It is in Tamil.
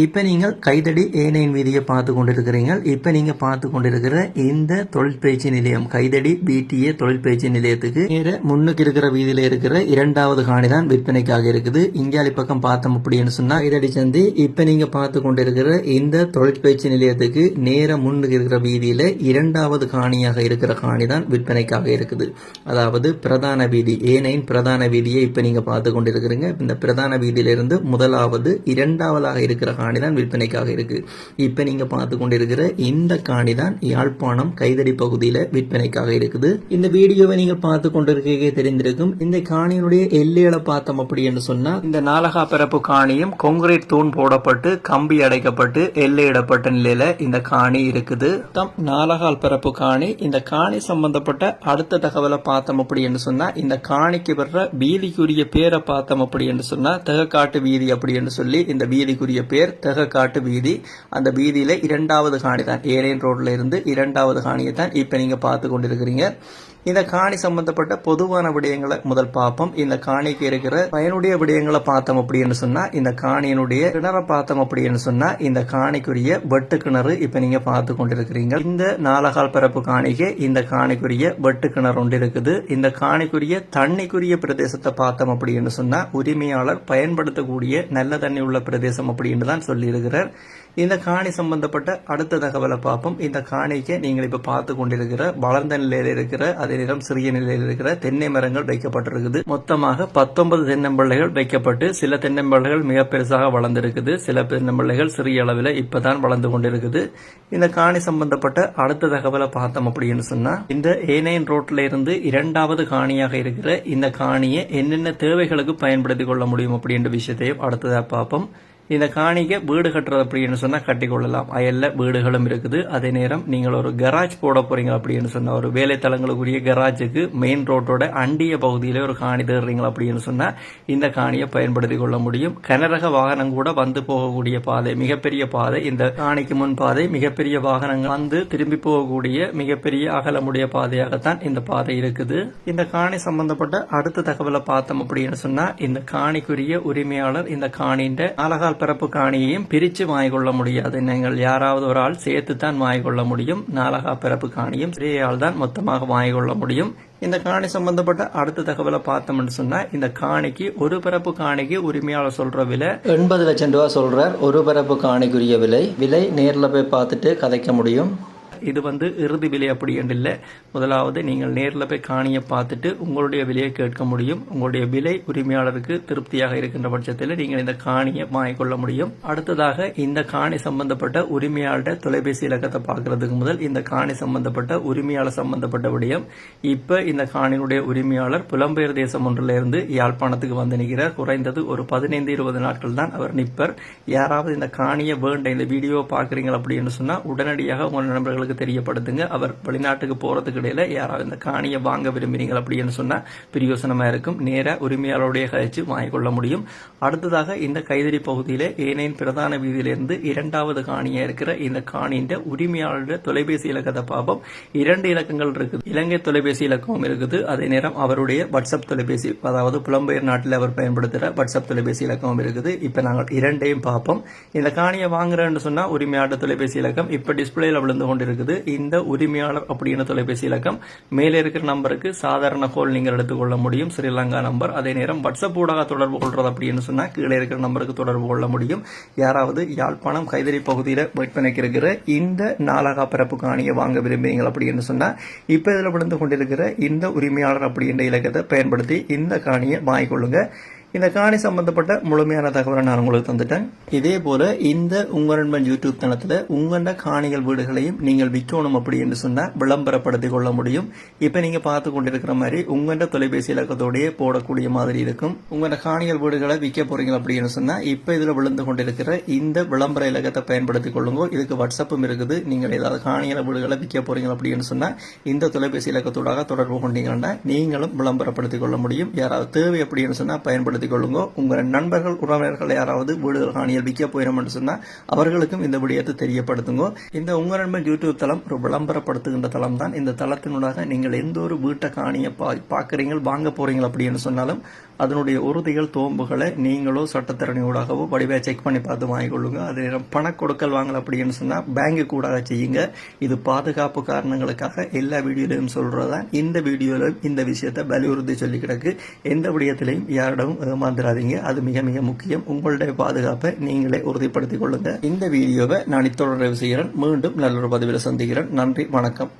இப்போ நீங்கள் கைதடி ஏனையின் வீதியை பார்த்து கொண்டிருக்கிறீங்க. இப்போ நீங்கள் பார்த்து கொண்டிருக்கிற இந்த தொழிற்பயிற்சி நிலையம் கைதடி பிடிஏ தொழிற்பயிற்சி நிலையத்துக்கு நேர முன்னுக்கு இருக்கிற வீதியில் இருக்கிற இரண்டாவது காணி தான் விற்பனைக்காக இருக்குது. இங்காலி பக்கம் பார்த்தோம் அப்படின்னு சொன்னால் கைதடி சந்தி இப்போ நீங்கள் பார்த்து கொண்டிருக்கிற இந்த தொழிற்பயிற்சி நிலையத்துக்கு நேர முன்னுக்கு இருக்கிற வீதியில் இரண்டாவது காணியாக இருக்கிற காணி தான் விற்பனைக்காக இருக்குது. அதாவது பிரதான வீதி ஏனையின் பிரதான வீதியை இப்போ நீங்கள் பார்த்து கொண்டிருக்கிறீங்க. இந்த பிரதான வீதியிலிருந்து முதலாவது இரண்டாவதாக இருக்கிற காணி காணி தான் விற்பனைக்காக இருக்குது இப்போ நீங்கள் பார்த்து கொண்டிருக்கிற இந்த காணி தான் யாழ்ப்பாணம் கைதடி பகுதியில் விற்பனைக்காக இருக்குது. இந்த வீடியோவை நீங்கள் பார்த்து கொண்டிருக்கே தெரிந்திருக்கும். இந்த காணியினுடைய எல்லைகளை பார்த்தோம் அப்படின்னு சொன்னால் இந்த நாலகா பிறப்பு காணியும் கொங்கிரீட் தூண் போடப்பட்டு கம்பி அடைக்கப்பட்டு எல்லையிடப்பட்ட நிலையில் இந்த காணி இருக்குது. தம் நாலகால் பிறப்பு காணி. இந்த காணி சம்பந்தப்பட்ட அடுத்த தகவலை பார்த்தோம் அப்படின்னு சொன்னால் இந்த காணிக்கு வர்ற வீதிக்குரிய பேரை பார்த்தோம் அப்படின்னு சொன்னால் தகக்காட்டு தெகக்காட்டு வீதி அப்படின்னு சொல்லி இந்த வீதிக்குரிய பேர் தெகக்காட்டு வீதி. அந்த வீதியில் இரண்டாவது காணி தான் ஏரியன் ரோட்டில் இருந்து இரண்டாவது காணியை தான் இப்போ நீங்கள் பார்த்து கொண்டிருக்கிறீங்க. இந்த காணி சம்பந்தப்பட்ட பொதுவான விடயங்களை முதல் பார்ப்போம். இந்த காணிக்கு இருக்கிற பயனுடைய விடயங்களை பார்த்தோம் அப்படின்னு சொன்னா இந்த காணியினுடைய கிணற பார்த்தோம் அப்படின்னு சொன்னா இந்த காணிக்குரிய வெட்டு கிணறு இப்ப நீங்க பார்த்து கொண்டிருக்கிறீங்க. இந்த நாலகால் பரப்பு காணிக்கு இந்த காணிக்குரிய வெட்டு கிணறு ஒன்று இருக்குது. இந்த காணிக்குரிய தண்ணிக்குரிய பிரதேசத்தை பார்த்தோம் அப்படின்னு சொன்னா உரிமையாளர் பயன்படுத்தக்கூடிய நல்ல தண்ணி உள்ள பிரதேசம் அப்படின்னு தான் சொல்லியிருக்கிறார். இந்த காணி சம்பந்தப்பட்ட அடுத்த தகவலை பார்ப்போம். இந்த காணிக்கு நீங்கள் இப்ப பார்த்து கொண்டிருக்கிற வளர்ந்த நிலையில் இருக்கிற அதே நேரம் சிறிய நிலையில் இருக்கிற தென்னை மரங்கள் வைக்கப்பட்டிருக்குது. மொத்தமாக பத்தொன்பது தென்னம்பிள்ளைகள் வைக்கப்பட்டு சில தென்னம்பிள்ளைகள் மிக பெருசாக வளர்ந்திருக்குது. சில தென்னம்பிள்ளைகள் சிறிய அளவில் இப்பதான் வளர்ந்து கொண்டிருக்குது. இந்த காணி சம்பந்தப்பட்ட அடுத்த தகவலை பார்த்தோம் அப்படின்னு சொன்னா இந்த ஏனையன் ரோட்ல இருந்து இரண்டாவது காணியாக இருக்கிற இந்த காணியை என்னென்ன தேவைகளுக்கு பயன்படுத்தி கொள்ள முடியும் அப்படின்ற விஷயத்தையும் அடுத்ததாக பார்ப்போம். இந்த காணிக்க வீடு கட்டுறது அப்படின்னு சொன்னா கட்டிக்கொள்ளலாம். அயல்ல வீடுகளும் இருக்குது. அதே நேரம் நீங்கள் ஒரு கராஜ் போட போறீங்க அப்படின்னு சொன்னா ஒரு வேலைத்தலங்களுக்குரிய கராஜுக்கு மெயின் ரோட்டோட அண்டிய பகுதியில ஒரு காணி தேடுறீங்க அப்படின்னு சொன்னா இந்த காணியை பயன்படுத்தி கொள்ள முடியும். கனரக வாகனம் கூட வந்து போகக்கூடிய பாதை மிகப்பெரிய பாதை இந்த காணிக்கு முன் பாதை மிகப்பெரிய வாகனங்கள் வந்து திரும்பி போகக்கூடிய மிகப்பெரிய அகலமுடைய பாதையாகத்தான் இந்த பாதை இருக்குது. இந்த காணி சம்பந்தப்பட்ட அடுத்த தகவலை பார்த்தோம் அப்படின்னு சொன்னா இந்த காணிக்குரிய உரிமையாளர் இந்த காணின்ற அழகால் பரப்பு காணியையும் பிரித்து வாங்கிக்கொள்ள முடியாது. நீங்கள் யாராவது ஒரு ஆள் சேர்த்து தான் வாங்கிக்கொள்ள முடியும். நாலகா பிறப்பு காணியும் சிறிய ஆள் தான் மொத்தமாக வாங்கிக்கொள்ள முடியும். இந்த காணி சம்பந்தப்பட்ட அடுத்த தகவலை பார்த்தோம்னு சொன்னா இந்த காணிக்கு ஒரு பரப்பு காணிக்கு உரிமையாளர் சொல்ற விலை எண்பது லட்சம் ரூபா சொல்றார். ஒரு பரப்பு காணிக்குரிய விலை. விலை நேரில் போய் பார்த்துட்டு கதைக்க முடியும். இது வந்து இறுதி விலை அப்படி என்று இல்லை. முதலாவது நீங்கள் நேரில் போய் காணியை பார்த்துட்டு உங்களுடைய விலையை கேட்க முடியும். உங்களுடைய விலை உரிமையாளருக்கு திருப்தியாக இருக்கின்ற பட்சத்தில் நீங்கள் இந்த காணியை வாங்கிக்கொள்ள முடியும். அடுத்ததாக இந்த காணி சம்பந்தப்பட்ட உரிமையாளர் தொலைபேசி இலக்கத்தை பார்க்கறதுக்கு முதல் இந்த காணி சம்பந்தப்பட்ட உரிமையாளர் சம்பந்தப்பட்ட விடயம். இப்ப இந்த காணியினுடைய உரிமையாளர் புலம்பெயர் தேசம் ஒன்றில் இருந்து யாழ்ப்பாணத்துக்கு வந்து நிற்கிறார். குறைந்தது ஒரு பதினைந்து இருபது நாட்கள் தான் அவர் நிற்பர். யாராவது இந்த காணியை வேண்ட இந்த வீடியோ பார்க்குறீங்க அப்படின்னு சொன்னால் உடனடியாக உங்கள் நண்பர்களுக்கு தெரியப்படுத்துங்க. அவர் வெளிநாட்டுக்கு போறதுக்கு இடையில யாராவது இந்த காணியை வாங்க விரும்புறீங்க அப்படின்னு சொன்னா பிரியோசனமா இருக்கும். நேர உரிமையாளருடைய கழிச்சு வாங்கிக்கொள்ள முடியும். அடுத்ததாக இந்த கைதறி பகுதியில ஏனையின் பிரதான வீதியிலிருந்து இரண்டாவது காணியா இருக்கிற இந்த காணியின் உரிமையாளருடைய தொலைபேசி இலக்கத்தை பார்ப்போம். இரண்டு இலக்கங்கள் இருக்குது. இலங்கை தொலைபேசி இலக்கமும் இருக்குது. அதே நேரம் அவருடைய வாட்ஸ்அப் தொலைபேசி அதாவது புலம்பெயர் நாட்டில் அவர் பயன்படுத்துகிற வாட்ஸ்அப் தொலைபேசி இலக்கமும் இருக்குது. இப்போ நாங்கள் இரண்டையும் பார்ப்போம். இந்த காணியை வாங்குறேன்னு சொன்னா உரிமையாளர் தொலைபேசி இலக்கம் இப்போ டிஸ்பிளேல விழுந்து இருக்குது. இந்த உரிமையாளர் அப்படின்ற தொலைபேசி இலக்கம். மேலே இருக்கிற நம்பருக்கு சாதாரண கோல் நீங்கள் எடுத்துக்கொள்ள முடியும். ஸ்ரீலங்கா நம்பர். அதே நேரம் வாட்ஸ்அப் ஊடாக தொடர்பு கொள்றது அப்படின்னு சொன்னால் கீழே இருக்கிற நம்பருக்கு தொடர்பு கொள்ள முடியும். யாராவது யாழ்ப்பாணம் கைதறி பகுதியில் விற்பனைக்கு இருக்கிற இந்த நாலகா பரப்பு காணியை வாங்க விரும்புறீங்க அப்படின்னு சொன்னால் இப்போ இதில் விழுந்து கொண்டிருக்கிற இந்த உரிமையாளர் அப்படின்ற இலக்கத்தை பயன்படுத்தி இந்த காணியை வாங்கிக்கொள்ளுங்க இந்த காணி சம்பந்தப்பட்ட முழுமையான தகவலை நான் உங்களுக்கு தந்துட்டேன். இதே போல இந்த உங்கள் நண்பன் யூடியூப் தளத்தில் உங்களோட காணிகள் வீடுகளையும் நீங்கள் விற்கணும் அப்படி என்று சொன்னால் விளம்பரப்படுத்திக் கொள்ள முடியும். இப்போ நீங்கள் பார்த்து கொண்டிருக்கிற மாதிரி உங்களோட தொலைபேசி இலக்கத்தோடயே போடக்கூடிய மாதிரி இருக்கும். உங்களோட காணிகள் வீடுகளை விற்க போறீங்க அப்படின்னு சொன்னால் இப்போ இதில் விழுந்து கொண்டிருக்கிற இந்த விளம்பர இலக்கத்தை பயன்படுத்திக் கொள்ளுங்க. இதுக்கு வாட்ஸ்அப்பும் இருக்குது. நீங்கள் ஏதாவது காணிகள் வீடுகளை விற்க போறீங்க அப்படின்னு சொன்னால் இந்த தொலைபேசி இலக்கத்தோடாக தொடர்பு கொண்டீங்கன்னா நீங்களும் விளம்பரப்படுத்திக் கொள்ள முடியும். யாராவது தேவை அப்படின்னு சொன்னால் பயன்படுத்த பயன்படுத்திக் கொள்ளுங்க உங்கள் நண்பர்கள் உறவினர்கள் யாராவது வீடுகள் காணியில் விற்க போயிடும்னு சொன்னால் அவர்களுக்கும் இந்த விடயத்தை தெரியப்படுத்துங்க. இந்த உங்கள் நண்பன் யூடியூப் தளம் ஒரு விளம்பரப்படுத்துகின்ற தளம் தான். இந்த தளத்தினூடாக நீங்கள் எந்த ஒரு வீட்டை காணியை பா பார்க்குறீங்க வாங்க போகிறீங்க அப்படின்னு சொன்னாலும் அதனுடைய உறுதிகள் தோம்புகளை நீங்களோ சட்டத்திறனியூடாகவோ வடிவாக செக் பண்ணி பார்த்து வாங்கிக்கொள்ளுங்க. அது பண கொடுக்கல் வாங்கல அப்படின்னு சொன்னால் பேங்கு கூடாக செய்யுங்க. இது பாதுகாப்பு காரணங்களுக்காக எல்லா வீடியோலையும் சொல்றதுதான். இந்த வீடியோவிலும் இந்த விஷயத்தை வலியுறுத்தி சொல்லி கிடக்கு. எந்த விடயத்திலையும் யாரிடமும் ஏமாந்துடாதீங்க அது மிக மிக முக்கியம். உங்களுடைய பாதுகாப்பை நீங்களே உறுதிப்படுத்திக் கொள்ளுங்க. இந்த வீடியோவை நான் இத்தொடர்பு செய்கிறேன். மீண்டும் நல்ல ஒரு பதிவில் சந்திக்கிறேன். நன்றி. வணக்கம்.